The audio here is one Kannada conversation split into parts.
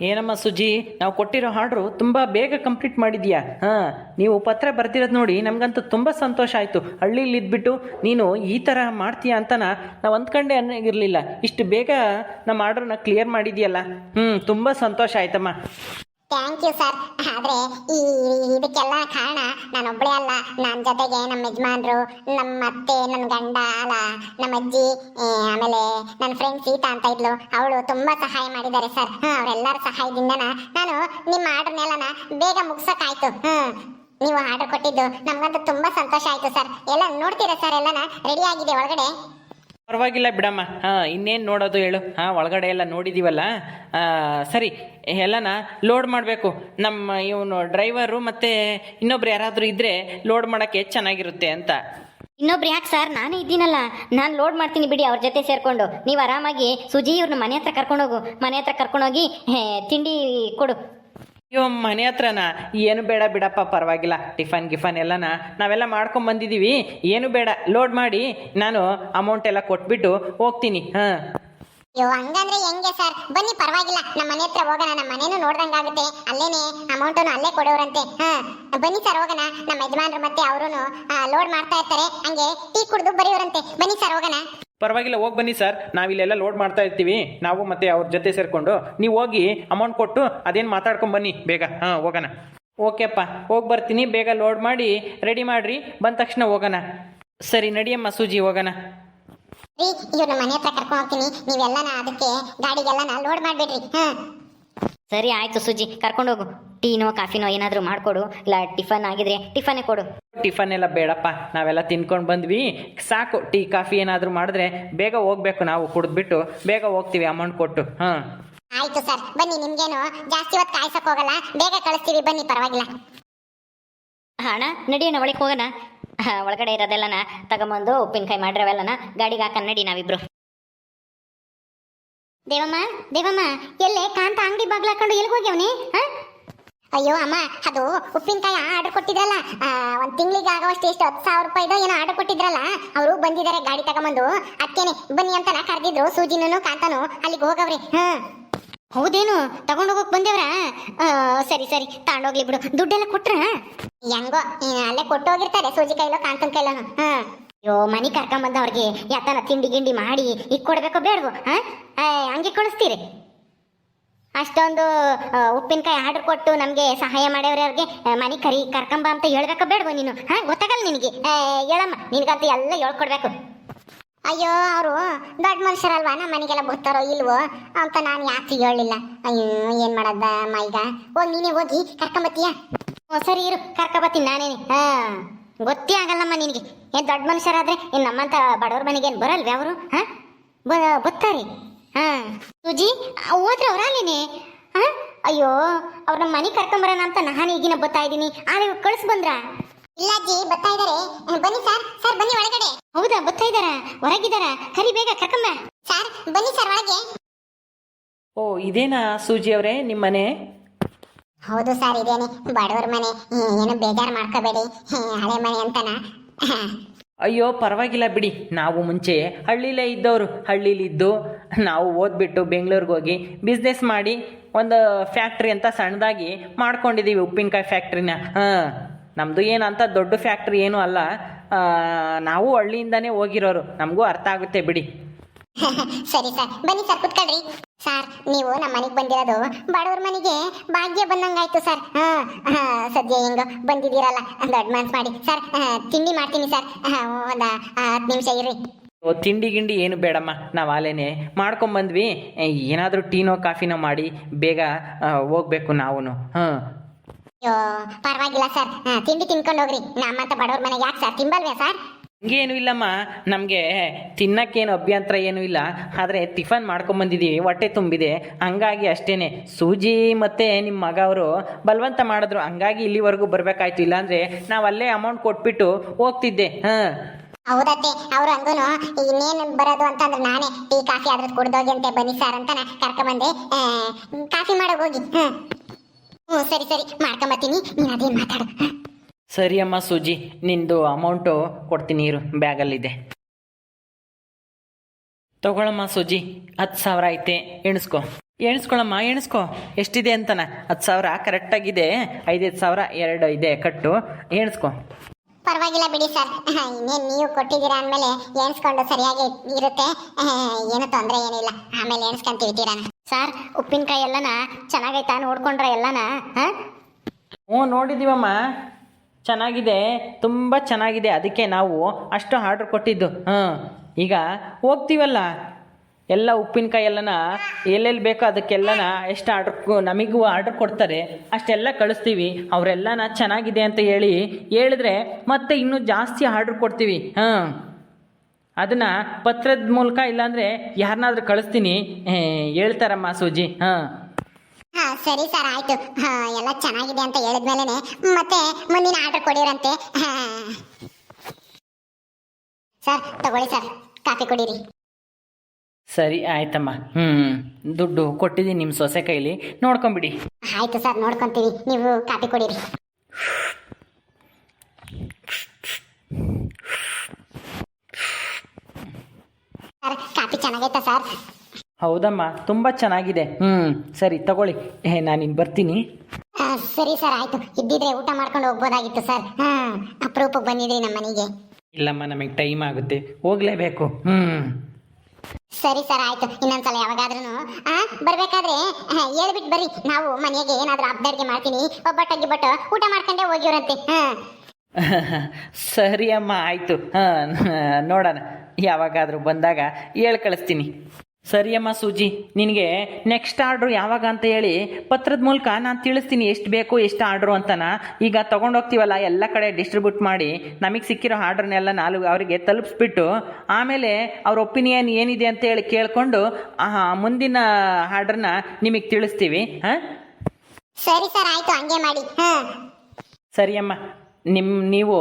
ಏನಮ್ಮ ಸುಜಿ, ನಾವು ಕೊಟ್ಟಿರೋ ಆರ್ಡ್ರು ತುಂಬ ಬೇಗ ಕಂಪ್ಲೀಟ್ ಮಾಡಿದ್ಯಾ? ಹಾಂ, ನೀವು ಪತ್ರ ಬರ್ತಿರೋದು ನೋಡಿ ನಮಗಂತೂ ತುಂಬ ಸಂತೋಷ ಆಯಿತು. ಹಳ್ಳಿಲಿ ಇದ್ಬಿಟ್ಟು ನೀನು ಈ ಥರ ಮಾಡ್ತೀಯಾ ಅಂತನ ನಾವು ಅಂದ್ಕೊಂಡೆ ಅನ್ನೋಗಿರಲಿಲ್ಲ. ಇಷ್ಟು ಬೇಗ ನಮ್ಮ ಆರ್ಡ್ರನ್ನ ಕ್ಲಿಯರ್ ಮಾಡಿದ್ಯಲ್ಲ. ಹ್ಞೂ ತುಂಬ ಸಂತೋಷ ಆಯ್ತಮ್ಮ. ಥ್ಯಾಂಕ್ ಯು ಸರ್ ಆದರೆ ಈ ಇದಕ್ಕೆಲ್ಲ ಕಾರಣ ನಾನೊಬ್ಬಳೇ ಅಲ್ಲ. ನನ್ನ ಜೊತೆಗೆ ನಮ್ಮ ಯಜಮಾನ್ರು, ನಮ್ಮ ಅತ್ತೆ ನನ್ನ ಗಂಡ ಅಲ್ಲ. ನಮ್ಮ ಅಜ್ಜಿ ಆಮೇಲೆ ನನ್ನ ಫ್ರೆಂಡ್ ಸೀತಾ ಅಂತ ಇದ್ಲು. ಅವಳು ತುಂಬಾ ಸಹಾಯ ಮಾಡಿದ್ದಾರೆ ಸರ್ ಅವರೆಲ್ಲರ ಸಹಾಯದಿಂದನ ನಾನು ನಿಮ್ಮ ಆರ್ಡರ್ನೆಲ್ಲನ ಬೇಗ ಮುಗಿಸೋಕ್ಕಾಯ್ತು. ಹ್ಞೂ ನೀವು ಆರ್ಡರ್ ಕೊಟ್ಟಿದ್ದು ನಮಗಂತೂ ತುಂಬಾ ಸಂತೋಷ ಆಯ್ತು ಸರ್ ಎಲ್ಲ ನೋಡ್ತೀರಾ ಸರ್ ಎಲ್ಲನ ರೆಡಿ ಆಗಿದೆ ಒಳಗಡೆ? ಪರವಾಗಿಲ್ಲ ಬಿಡಮ್ಮ. ಹಾಂ, ಇನ್ನೇನು ನೋಡೋದು ಹೇಳು. ಹಾಂ, ಒಳಗಡೆ ಎಲ್ಲ ನೋಡಿದ್ದೀವಲ್ಲ ಸರಿ, ಎಲ್ಲನ ಲೋಡ್ ಮಾಡಬೇಕು. ನಮ್ಮ ಇವನು ಡ್ರೈವರು ಮತ್ತು ಇನ್ನೊಬ್ರು ಯಾರಾದರೂ ಇದ್ದರೆ ಲೋಡ್ ಮಾಡೋಕ್ಕೆ ಚೆನ್ನಾಗಿರುತ್ತೆ ಅಂತ. ಇನ್ನೊಬ್ರು ಯಾಕೆ ಸರ್ ನಾನೇ ಇದ್ದೀನಲ್ಲ. ನಾನು ಲೋಡ್ ಮಾಡ್ತೀನಿ ಬಿಡಿ, ಅವ್ರ ಜೊತೆ ಸೇರ್ಕೊಂಡು. ನೀವು ಆರಾಮಾಗಿ ಸುಜಿ ಇವ್ರನ್ನ ಮನೆ ಹತ್ರ ಕರ್ಕೊಂಡೋಗು. ಮನೆ ಹತ್ರ ಕರ್ಕೊಂಡೋಗಿ ತಿಂಡಿ ಕೊಡು. ಅಯ್ಯೋ ಮನೆ ಹತ್ರನ ಏನು ಬೇಡ ಬಿಡಪ್ಪ, ಪರವಾಗಿಲ್ಲ. ಟಿಫನ್, ಗಿಫನ್ ಎಲ್ಲನ ನಾವೆಲ್ಲ ಮಾಡ್ಕೊಂಡ್ ಬಂದಿದ್ದೀವಿ ಏನು ಬೇಡ, ಲೋಡ್ ಮಾಡಿ ನಾನು ಅಮೌಂಟ್ ಎಲ್ಲ ಕೊಟ್ಬಿಟ್ಟು ಹೋಗ್ತೀನಿ. ಹಾಂ. ಅಯ್ಯೋ ಹಂಗಂದ್ರೆ ಹೆಂಗೆ ಸರ್? ಬನ್ನಿ, ಪರವಾಗಿಲ್ಲ. ನಮ್ಮ ಮನೆ ಹತ್ರ ಹೋಗೋಣ. ನಮ್ಮ ಮನೇನು ನೋಡ್ದಂಗಾಗುತ್ತೆ ಅಲ್ಲೇನೆ ಅಮೌಂಟನ್ನು ಅಲ್ಲೇ ಕೊಡೋರಂತೆ. ಹಾಂ. ಬನ್ನಿ ಸರ್, ಹೋಗೋಣ. ನಮ್ಮ ಯಜಮಾನ್ರು ಮತ್ತೆ ಅವರು ಲೋಡ್ ಮಾಡ್ತಾ ಇರ್ತಾರೆ. ಹಂಗೆ ಟೀ ಕುಡಿದು ಬರೆಯೋರಂತೆ. ಬನ್ನಿ ಸರ್, ಹೋಗೋಣ. ಪರವಾಗಿಲ್ಲ ಹೋಗಿ ಬನ್ನಿ ಸರ್. ನಾವಿಲ್ಲೆಲ್ಲ ಲೋಡ್ ಮಾಡ್ತಾ ಇರ್ತೀವಿ. ನಾವು ಮತ್ತೆ ಅವ್ರ ಜೊತೆ ಸೇರಿಕೊಂಡು ನೀವು ಹೋಗಿ ಅಮೌಂಟ್ ಕೊಟ್ಟು ಅದೇನು ಮಾತಾಡ್ಕೊಂಡು ಬನ್ನಿ ಬೇಗ. ಹಾಂ ಹೋಗೋಣ. ಓಕೆಪ್ಪ ಹೋಗಿ ಬರ್ತೀನಿ. ಬೇಗ ಲೋಡ್ ಮಾಡಿ ರೆಡಿ ಮಾಡಿರಿ. ಬಂದ ತಕ್ಷಣ ಹೋಗೋಣ. ಸರಿ ನಡಿಯಮ್ಮ ಸೂಜಿ ಹೋಗೋಣ. ರೀ ಇವ್ರನ್ನ ಮನೆ ಹತ್ರ ಕರ್ಕೊಂಡು ಹೋಗ್ತೀನಿ. ನೀವೆಲ್ಲನ ಅದಕ್ಕೆ ಗಾಡಿಗೆಲ್ಲನ ಲೋಡ್ ಮಾಡ್ಬಿಡ್ರಿ. ಹಾ. ಸರಿ ಆಯ್ತು ಸುಜಿ ಕರ್ಕೊಂಡೋಗು ಟೀನೋ ಕಾಫಿನೋ ಏನಾದರೂ ಮಾಡಿಕೊಡು. ಇಲ್ಲ ಟಿಫನ್ ಆಗಿದ್ರೆ ಟಿಫನ್ನೇ ಕೊಡು. ಟಿಫನ್ ಎಲ್ಲ ಬೇಡಪ್ಪ ನಾವೆಲ್ಲ ತಿನ್ಕೊಂಡು ಬಂದ್ವಿ. ಸಾಕು ಟೀ ಕಾಫಿ ಏನಾದರೂ ಮಾಡಿದ್ರೆ ಬೇಗ ಹೋಗ್ಬೇಕು ನಾವು ಕುಡಿದ್ಬಿಟ್ಟು ಬೇಗ ಹೋಗ್ತೀವಿ ಅಮೌಂಟ್ ಕೊಟ್ಟು ಹಾಂ. ಆಯ್ತು ಸರ್ ಬನ್ನಿ ನಿಮ್ಗೇನು ಜಾಸ್ತಿ ಹೊತ್ತು ಕಾಯ್ಸಕ್ ಹೋಗಲ್ಲ. ಬೇಗ ಕಳಿಸ್ತೀವಿ ಬನ್ನಿ ಪರವಾಗಿಲ್ಲ. ಹಣ ನಡಿಯೋಣ ಒಳಗೆ ಹೋಗೋಣ. ಹಾ, ಒಳಗಡೆ ಇರೋದೆಲ್ಲನ ತಗೊಂಬಂದು ಉಪ್ಪಿನಕಾಯಿ ಮಾಡಿರೋವೆಲ್ಲನ ಗಾಡಿಗೆ ಹಾಕನ್ ನಡಿ ನಾವಿಬ್ರು. ದೇವಮ್ಮ ದೇವಮ್ಮ ಎಲ್ಲೇ ಕಾಂತ ಅಂಗಡಿ ಬಾಗ್ಲ ಹಾಕೊಂಡು ಎಲ್ಲಿಗೆ ಹೋಗ್ಯವನಿ? ಅಯ್ಯೋ ಅಮ್ಮ ಅದು ಉಪ್ಪಿನಕಾಯಿ ಆರ್ಡರ್ ಕೊಟ್ಟಿದ್ರಲ್ಲ ಒಂದು ತಿಂಗಳಿಗೆ ಆಗೋವಷ್ಟು ಎಷ್ಟು ಹತ್ತು ಸಾವಿರ ರೂಪಾಯಿದು ಏನೋ ಆರ್ಡರ್ ಕೊಟ್ಟಿದ್ರಲ್ಲ ಅವರು ಬಂದಿದ್ದಾರೆ ಗಾಡಿ ತಗೊಂಬಂದು. ಅದಕ್ಕೇನೆ ಬನ್ನಿ ಅಂತ ಕರೆದಿದ್ರು ಸೂಜಿನೂ ಕಾಂತಾನು ಅಲ್ಲಿಗೆ ಹೋಗವ್ರಿ ಹ್ಞೂ ಹೌದೇನು? ತಗೊಂಡೋಗಕ್ ಬಂದೇವ್ರಾ? ಸರಿ ಸರಿ ತಗೊಂಡೋಗ್ಲಿ ಬಿಡು. ದುಡ್ಡೆಲ್ಲ ಕೊಟ್ರ? ಹೆಂಗೋ ಅಲ್ಲೇ ಕೊಟ್ಟು ಹೋಗಿರ್ತಾರೆ ಸೂಜಿ ಕೈಲೋ ಕಾಂತನ ಕೈಲೋ ಹ್ಞೂ ಅಯ್ಯೋ ಮನಿ ಕರ್ಕೊಂಬಂದ ಅವ್ರಿಗೆ ಯಾತನ ತಿಂಡಿ ಗಿಂಡಿ ಮಾಡಿ ಈಗ ಕೊಡ್ಬೇಕೋ ಬೇಡವು ಹಾ? ಹಂಗೆ ಕಳಿಸ್ತೀರಿ ಅಷ್ಟೊಂದು ಉಪ್ಪಿನಕಾಯಿ ಆರ್ಡರ್ ಕೊಟ್ಟು ನಮಗೆ ಸಹಾಯ ಆ, ಮನೆ ಕರಿ ಕರ್ಕೊಂಬ ಅಂತ ಹೇಳ್ಬೇಕೋ ಬೇಡವೋ ನೀನು. ಹಾ ಗೊತ್ತಾಗಲ್ಲ ನಿನಗೆ. ಹೇಳಮ್ಮ ನಿನಗಂತೂ ಎಲ್ಲ ಹೇಳ್ಕೊಡ್ಬೇಕು. ಅಯ್ಯೋ ಅವರು ದೊಡ್ಡ ಮನುಷ್ಯರಲ್ವಾ ನಮ್ಮ ಮನೆಗೆಲ್ಲ ಬರ್ತಾರೋ ಇಲ್ವೋ ಅಂತ ನಾನು ಯಾಕೆ ಹೇಳಲಿಲ್ಲ. ಅಯ್ಯೋ ಏನು ಮಾಡೋದ ಈಗ? ಹೋಗಿ ನೀನೇ ಹೋಗಿ ಕರ್ಕೊಂಬತ್ತೀಯ ಓ ಸರಿ ಇರು ಕರ್ಕೊಂಬತ್ತೀನಿ ನಾನೇನೆ. ಹಾ ಗೊತ್ತೇ ಆಗಲ್ಲಮ್ಮ ನಿನಗೆ. ಏನು ದೊಡ್ಡ ಮನುಷ್ಯರಾದರೆ ಇನ್ನು ನಮ್ಮಂಥ ಬಡವ್ರ ಮನೆಗೆ ಏನು ಬರಲ್ವೇ ಅವರು? ಹಾಂ ಬರ್ತಾರೆ ಹಾ. ಸುಜಿ ಹೋದ್ರೆ ಅವ್ರ ಅಲ್ಲೇನೆ ಹಾ ಅಯ್ಯೋ ಅವ್ರ ನಮ್ಮ ಮನೆ ಕರ್ಕೊಂಬರೋಣ ಅಂತ ನಾನು ಈಗಿನ ಬತ್ತಾ ಇದ್ದೀನಿ. ಆದ್ರೆ ಕಳ್ಸಿ ಬಂದ್ರ? ಇಲ್ಲ ಅಜ್ಜಿ ಬರ್ತಾ ಇದಾರೆ ಬನ್ನಿ ಸರ್. ಸರ್ ಬನ್ನಿ ಒಳಗಡೆ. ಹೌದಾ ಬತ್ತಾ ಇದಾರ ಹೊರಗಿದಾರ ಕರಿ ಬೇಗ ಕರ್ಕೊಂಬ ಸರ್ ಬನ್ನಿ ಸರ್ ಒಳಗೆ. ಓ ಇದೇನಾ ಸೂಜಿ ಅವರೇ ನಿಮ್ಮ ಮನೆ? ಹೌದು ಸರ್ ಇದೇನೆ. ಬಡವರ ಮನೆ. ಏನೋ ಏನು ಬೇಜಾರು ಮಾಡ್ಕೋಬೇಡಿ. ಹಳೆ ಮನೆ ಅಂತನ? ಅಯ್ಯೋ, ಪರವಾಗಿಲ್ಲ ಬಿಡಿ. ನಾವು ಮುಂಚೆ ಹಳ್ಳಿಲೇ ಇದ್ದವರು. ಹಳ್ಳಿಲಿದ್ದು ನಾವು ಓದ್ಬಿಟ್ಟು ಬೆಂಗಳೂರಿಗೆ ಹೋಗಿ ಬಿಸ್ನೆಸ್ ಮಾಡಿ ಒಂದು ಫ್ಯಾಕ್ಟ್ರಿ ಅಂತ ಸಣ್ಣದಾಗಿ ಮಾಡ್ಕೊಂಡಿದ್ದೀವಿ ಉಪ್ಪಿನಕಾಯಿ ಫ್ಯಾಕ್ಟ್ರಿನ ಹಾಂ ನಮ್ಮದು ಏನಂತ ದೊಡ್ಡ ಫ್ಯಾಕ್ಟ್ರಿ ಏನು ಅಲ್ಲ. ನಾವು ಹಳ್ಳಿಯಿಂದನೇ ಹೋಗಿರೋರು. ನಮಗೂ ಅರ್ಥ ಆಗುತ್ತೆ ಬಿಡಿ. ಸರಿ ಸರ್, ಬನ್ನಿ ಸರ್, ಕುತ್ಕೊಳ್ರಿ. ಸರ್ ನೀವು ನಮ್ಮ ಮನೆಗೆ ಬಂದಿರೋದು ಬಡವ್ರ ಮನೆಗೆ ಭಾಗ್ಯ ಬಂದಂಗಾಯ್ತು ಸರ್. ಹಾ ಸದ್ಯ ಹೆಂಗೋ ಬಂದಿದ್ದೀರಲ್ಲ ಒಂದು ಅಡ್ವಾನ್ಸ್ ಮಾಡಿ. ಸರ್ ತಿಂಡಿ ಮಾಡ್ತೀನಿ ಸರ್. ಒಂದು ಹತ್ತು ನಿಮಿಷ ಇರ್ರಿ. ಓ, ತಿಂಡಿ ಗಿಂಡಿ ಏನು ಬೇಡಮ್ಮ ನಾವು ಅಲ್ಲೇನೆ ಮಾಡ್ಕೊಂಬಂದ್ವಿ ಏನಾದರೂ ಟೀನೋ ಕಾಫಿನೋ ಮಾಡಿ ಬೇಗ ಹೋಗ್ಬೇಕು ನಾವು ಹಾಂ. ಅಯ್ಯೋ ಪರವಾಗಿಲ್ಲ ಸರ್. ತಿಂಡಿ ತಿನ್ಕೊಂಡು ಹೋಗ್ರಿ. ನಮ್ಮಂತ ಬಡವ್ರ ಮನೆಗೆ ಯಾಕೆ ಸರ್? ತಿಂಬಲ್ವೇ ಸರ್? ಹಂಗೇನು ಇಲ್ಲಮ್ಮ. ನಮಗೆ ತಿನ್ನಕ್ಕೇನು ಅಭ್ಯಂತರ ಏನೂ ಇಲ್ಲ. ಆದರೆ ಟಿಫನ್ ಮಾಡ್ಕೊಂಬಂದಿದ್ದೀವಿ ಹೊಟ್ಟೆ ತುಂಬಿದೆ. ಹಂಗಾಗಿ ಅಷ್ಟೇ ಸೂಜಿ ಮತ್ತು ನಿಮ್ಮ ಮಗ ಅವರು ಬಲವಂತ ಮಾಡಿದ್ರು. ಹಂಗಾಗಿ ಇಲ್ಲಿವರೆಗೂ ಬರಬೇಕಾಯ್ತು. ಇಲ್ಲಾಂದರೆ ನಾವು ಅಲ್ಲೇ ಅಮೌಂಟ್ ಕೊಟ್ಬಿಟ್ಟು ಹೋಗ್ತಿದ್ದೆ. ಹಾಂ. ಹೌದತ್ತೆ. ಅವ್ರು ಹಂಗೂನು ಇನ್ನೇನು ಬರೋದು ಅಂತಂದ್ರೆ ನಾನೇ ಟೀ ಕಾಫಿ ಆದ್ರೂ ಕುಡ್ದೋಗಿ ಅಂತ ಬನ್ನಿ ಸರ್ ಅಂತ ಕರ್ಕೊಂಬಂದೆ. ಆ, ಕಾಫಿ ಮಾಡೋಗಿ ಹೋಗಿ. ಹ್ಞೂ ಸರಿ ಸರಿ. ಮಾಡ್ಕೊಂಬತ್ತೀನಿ. ನೀನು ಅದೇನು ಮಾತಾಡು? ಸರಿ ಅಮ್ಮ ಸೂಜಿ ನಿಂದು ಅಮೌಂಟು ಕೊಡ್ತೀನಿ ಇರು ಬ್ಯಾಗಲ್ಲಿದೆ. ತಗೊಳಮ್ಮ ಸೂಜಿ ಹತ್ತು ಸಾವಿರ ಐತೆ ಎಣಿಸ್ಕೊ. ಎಣಿಸ್ಕೊಳಮ್ಮ ಎಣಿಸ್ಕೊ. ಎಷ್ಟಿದೆ ಅಂತನ? ಹತ್ತು ಸಾವಿರ ಕರೆಕ್ಟಾಗಿದೆ ಐದೈದು ಸಾವಿರ ಎರಡು ಇದೆ ಕಟ್ಟು ಎಣಿಸ್ಕೊ. ಪರವಾಗಿಲ್ಲ ಬಿಡಿ ಸರ್. ಇನ್ನೇನು ನೀವು ಕೊಟ್ಟಿದ್ದೀರಾ ಅಂದಮೇಲೆ ಎಣಿಸ್ಕೊಂಡು ಸರಿಯಾಗಿ ಇರುತ್ತೆ. ಏನು ತೊಂದರೆ ಏನಿಲ್ಲ. ಆಮೇಲೆ ಎಣಿಸ್ಕೊಂತೀವಿ ತೀರಾನ ಸರ್ ಉಪ್ಪಿನಕಾಯಿ ಎಲ್ಲನ ಚೆನ್ನಾಗೈತಾ ನೋಡ್ಕೊಂಡ್ರೆ ಎಲ್ಲನ? ಹಾಂ? ಹ್ಞೂ ನೋಡಿದ್ದೀವಮ್ಮ ಚೆನ್ನಾಗಿದೆ, ತುಂಬ ಚೆನ್ನಾಗಿದೆ, ಅದಕ್ಕೆ ನಾವು ಅಷ್ಟು ಆರ್ಡ್ರ್ ಕೊಟ್ಟಿದ್ದು. ಹಾಂ, ಈಗ ಹೋಗ್ತೀವಲ್ಲ? ಎಲ್ಲ ಉಪ್ಪಿನಕಾಯಿ ಎಲ್ಲನ ಎಲ್ಲೆಲ್ಲಿ ಬೇಕೋ ಅದಕ್ಕೆಲ್ಲನ ಎಷ್ಟು ಆರ್ಡ್ರ್ ನಮಗೂ ಆರ್ಡ್ರ್ ಕೊಡ್ತಾರೆ, ಅಷ್ಟೆಲ್ಲ ಕಳಿಸ್ತೀವಿ. ಅವರೆಲ್ಲನ ಚೆನ್ನಾಗಿದೆ ಅಂತ ಹೇಳಿ ಹೇಳಿದ್ರೆ ಮತ್ತೆ ಇನ್ನೂ ಜಾಸ್ತಿ ಆರ್ಡ್ರ್ ಕೊಡ್ತೀವಿ. ಹಾಂ, ಅದನ್ನು ಪತ್ರದ ಮೂಲಕ ಇಲ್ಲಾಂದರೆ ಯಾರನ್ನಾದ್ರೂ ಕಳಿಸ್ತೀನಿ. ಹೇಳ್ತಾರಮ್ಮ ಸೂಜಿ. ಹಾಂ ಹಾ. ಸರಿ ಸರ್ ಆಯ್ತು. ಎಲ್ಲ ಚೆನ್ನಾಗಿದೆ ಅಂತ ಹೇಳಿದ್ಮೇಲೆ ಮತ್ತೆ ಮುಂದಿನ ಆರ್ಡರ್ ಕೊಡಿರಂತೆ. ಸರ್ ತಗೊಳ್ಳಿ ಸರ್ ಕಾಫಿ ಕುಡೀರಿ. ಸರಿ ಆಯ್ತಮ್ಮ. ಹ್ಮ್ ದುಡ್ಡು ಕೊಟ್ಟಿದ್ದೀನಿ ನಿಮ್ಮ ಸೊಸೆ ಕೈಲಿ. ನೋಡ್ಕೊಂಬಿಡಿ. ಆಯ್ತು ಸರ್ ನೋಡ್ಕೊಂತೀವಿ. ನೀವು ಕಾಫಿ ಕುಡೀರಿ. ಸರ್ ಕಾಫಿ ಚೆನ್ನಾಗೈತಾ ಸರ್? ಹೌದಮ್ಮ ತುಂಬ ಚೆನ್ನಾಗಿದೆ. ಹ್ಞೂ ಸರಿ ತಗೊಳ್ಳಿ. ಏ ನಾನಿನ್ನು ಬರ್ತೀನಿ. ಆ, ಸರಿ ಸರ್ ಆಯ್ತು. ಇದ್ದಿದ್ರೆ ಊಟ ಮಾಡ್ಕೊಂಡು ಹೋಗ್ಬೋದಾಗಿತ್ತು ಸರ್. ಹಾ ಅಪರೂಪಕ್ಕೆ ಬಂದಿದ್ರಿ ನಮ್ಮ ಮನೆಗೆ. ಇಲ್ಲಮ್ಮ ನಮಗೆ ಟೈಮ್ ಆಗುತ್ತೆ. ಹೋಗಲೇಬೇಕು. ಹ್ಞೂ ಸರಿ ಸರ್ ಆಯ್ತು. ಇನ್ನೊಂದ್ಸಲ ಯಾವಾಗಾದ್ರೂ ಆ ಬರ್ಬೇಕಾದ್ರೆ ಆ, ಹೇಳ್ಬಿಟ್ಟು ಬರ್ರಿ. ನಾವು ಮನೆಗೆ ಏನಾದ್ರೂ ಹಬ್ಬದ ಅಡ್ಗೆ ಮಾಡ್ತೀನಿ. ಒಬ್ಬಟ್ಟು ಗಿಬ್ಬಟ್ಟು ಊಟ ಮಾಡ್ಕೊಂಡೇ ಹೋಗಿರಂತೆ ಹಾ. ಸರಿ ಅಮ್ಮ ಆಯಿತು. ಹಾಂ ನೋಡೋಣ. ಯಾವಾಗಾದರೂ ಬಂದಾಗ ಹೇಳ್ ಕಳಿಸ್ತೀನಿ. ಸರಿ ಅಮ್ಮ ಸೂಜಿ ನಿನಗೆ ನೆಕ್ಸ್ಟ್ ಆರ್ಡ್ರು ಯಾವಾಗ ಅಂತ ಹೇಳಿ ಪತ್ರದ ಮೂಲಕ ನಾನು ತಿಳಿಸ್ತೀನಿ ಎಷ್ಟು ಬೇಕು ಎಷ್ಟು ಆರ್ಡ್ರು ಅಂತನ. ಈಗ ತೊಗೊಂಡೋಗ್ತೀವಲ್ಲ ಎಲ್ಲ ಕಡೆ ಡಿಸ್ಟ್ರಿಬ್ಯೂಟ್ ಮಾಡಿ ನಮಗೆ ಸಿಕ್ಕಿರೋ ಆರ್ಡ್ರನ್ನೆಲ್ಲ ನಾಲ್ಕು ಅವರಿಗೆ ತಲುಪಿಸ್ಬಿಟ್ಟು ಆಮೇಲೆ ಅವ್ರ ಒಪಿನಿಯನ್ ಏನಿದೆ ಅಂತ ಹೇಳಿ ಕೇಳಿಕೊಂಡು ಮುಂದಿನ ಆರ್ಡ್ರನ್ನ ನಿಮಗೆ ತಿಳಿಸ್ತೀವಿ ಹಾಂ? ಸರಿ ಸರ್ ಆಯಿತು ಹಂಗೆ ಮಾಡಿ ಹಾಂ. ಸರಿ ಅಮ್ಮ ನಿಮ್ಮ ನೀವು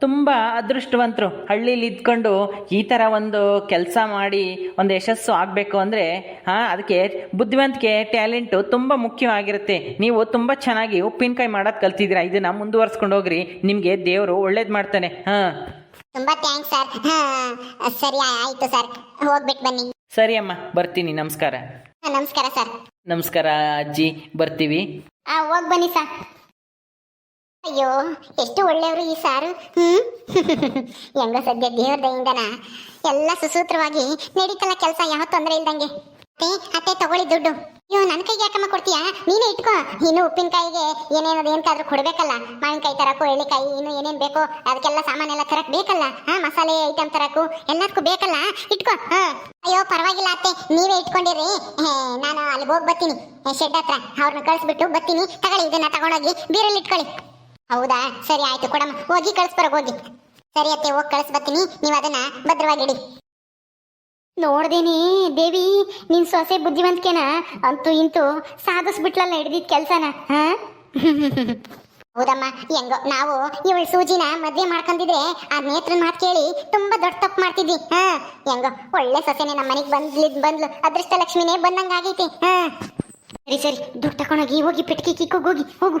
ತುಂಬ ಅದೃಷ್ಟವಂತರು. ಹಳ್ಳೀಲಿ ಇದ್ಕೊಂಡು ಈ ಥರ ಒಂದು ಕೆಲಸ ಮಾಡಿ ಒಂದು ಯಶಸ್ಸು ಆಗಬೇಕು ಅಂದರೆ ಹಾಂ ಅದಕ್ಕೆ ಬುದ್ಧಿವಂತಿಕೆ ಟ್ಯಾಲೆಂಟು ತುಂಬ ಮುಖ್ಯವಾಗಿರುತ್ತೆ. ನೀವು ತುಂಬ ಚೆನ್ನಾಗಿ ಉಪ್ಪಿನಕಾಯಿ ಮಾಡೋದು ಕಲ್ತಿದ್ದೀರಾ? ಇದನ್ನು ಮುಂದುವರ್ಸ್ಕೊಂಡು ಹೋಗ್ರಿ. ನಿಮಗೆ ದೇವರು ಒಳ್ಳೇದು ಮಾಡ್ತಾನೆ. ಹಾಂ. ತುಂಬ ಥ್ಯಾಂಕ್ಸ್ ಸರ್ ಹಾ ಸರಿ ಆಯಿತು ಸರ್ ಹೋಗ್ಬಿಟ್ಟು ಬನ್ನಿ. ಸರಿ ಅಮ್ಮ ಬರ್ತೀನಿ. ನಮಸ್ಕಾರ. ನಮಸ್ಕಾರ ಸರ್ ನಮಸ್ಕಾರ ಅಜ್ಜಿ ಬರ್ತೀವಿ. ಹೋಗ್ ಬನ್ನಿ ಸರ್ ಅಯ್ಯೋ, ಎಷ್ಟು ಒಳ್ಳೆಯವರು ಈ ಸಾರು, ಹ್ಮ್? ಸದ್ಯ ದೇವ್ರ ದಯಿಂದನ ಎಲ್ಲ ಸುಸೂತ್ರವಾಗಿ ನಡೀತಲ್ಲ ಕೆಲಸ, ಯಾವ ತೊಂದರೆ ಇಲ್ದಂಗೆ. ಅತ್ತೆ ಅತ್ತೆ, ತಗೊಳ್ಳಿ ದುಡ್ಡು. ಅಯ್ಯೋ ನನ್ನ ಕೈಗೆ ಯಾಕಮ್ಮ ಕೊಡ್ತೀಯಾ? ನೀನೇ ಇಟ್ಕೋ. ಇನ್ನು ಉಪ್ಪಿನಕಾಯಿಗೆ ಏನೇನದು ಏನ್ಕಾದ್ರೂ ಕೊಡ್ಬೇಕಲ್ಲ. ಮಾವಿನಕಾಯಿ ತರಕು, ಎಳ್ಳಿಕಾಯಿ, ಇನ್ನು ಏನೇನ್ ಬೇಕೋ, ಅದಕ್ಕೆಲ್ಲ ಸಾಮಾನೆಲ್ಲ ತರಕ್ ಬೇಕಲ್ಲ. ಹಾ, ಮಸಾಲೆ ಐಟಮ್ ತರಕು, ಎಲ್ಲದಕ್ಕೂ ಬೇಕಲ್ಲ. ಇಟ್ಕೋ, ಹಾ. ಅಯ್ಯೋ, ಪರವಾಗಿಲ್ಲ ಅತ್ತೆ. ನೀವೇ ಇಟ್ಕೊಂಡಿರಿ. ನಾನು ಅಲ್ಲಿಗೆ ಹೋಗಿ ಬರ್ತೀನಿ. ಶೆಡ್ ಹತ್ರ. ಅವ್ರನ್ನ ಕಳಿಸ್ಬಿಟ್ಟು ಬರ್ತೀನಿ. ತಗೊಳ್ಳಿ, ಇದನ್ನ ತಗೊಂಡೋಗಿ ಬೀರಲ್ಲಿ ಇಟ್ಕೊಳ್ಳಿ ಹೌದಾ? ಸರಿ ಆಯ್ತು ಕೊಡಮ್ಮ. ಹೋಗಿ ಕಳಿಸ್ಬರೋ ಹೋಗಿ. ಸರಿ ಅತ್ತೆ ಹೋಗಿ ಕಳಿಸ್ಬರ್ತೀನಿ ನೀವು ಅದನ್ನ ಭದ್ರವಾಗಿಡಿ ನೋಡ್ದೇನಿ ದೇವಿ ನಿನ್ ಸೊಸೆ ಬುದ್ಧಿವಂತಿಕೆನ ಅಂತೂ ಇಂತೂ ಸಾಧಿಸ್ಬಿಟ್ಲಲ್ಲ ಹಿಡ್ದಿದ್ ಕೆಲ್ಸನ ಹಾ? ಹೌದಮ್ಮ ಹೆಂಗೋ ನಾವು ಇವಳು ಸೂಜಿನ ಮದ್ವೆ ಮಾಡ್ಕೊಂಡಿದ್ರೆ ಆ ನೇತ್ರನ್ ಮಾತು ಕೇಳಿ ತುಂಬಾ ದೊಡ್ಡ ತಪ್ಪು ಮಾಡ್ತಿದ್ವಿ ಹಾ? ಹೆಂಗೋ ಒಳ್ಳೆ ಸೊಸೆನೆ ನಮ್ಮ ಮನೆಗೆ ಬಂದ್ಲಿದ್ ಬಂದ್ಲು. ಅದೃಷ್ಟ ಲಕ್ಷ್ಮಿನೇ ಬಂದಂಗಾಗೈತಿ ಹ? ಸರಿ ಸರಿ ದುಡ್ಡು ತಕೊಂಡೋಗಿ ಹೋಗಿ ಪೆಟ್ಟಿಗೆ ಕಿಕ್ಕೋಗಿ ಹೋಗಿ ಹೋಗು.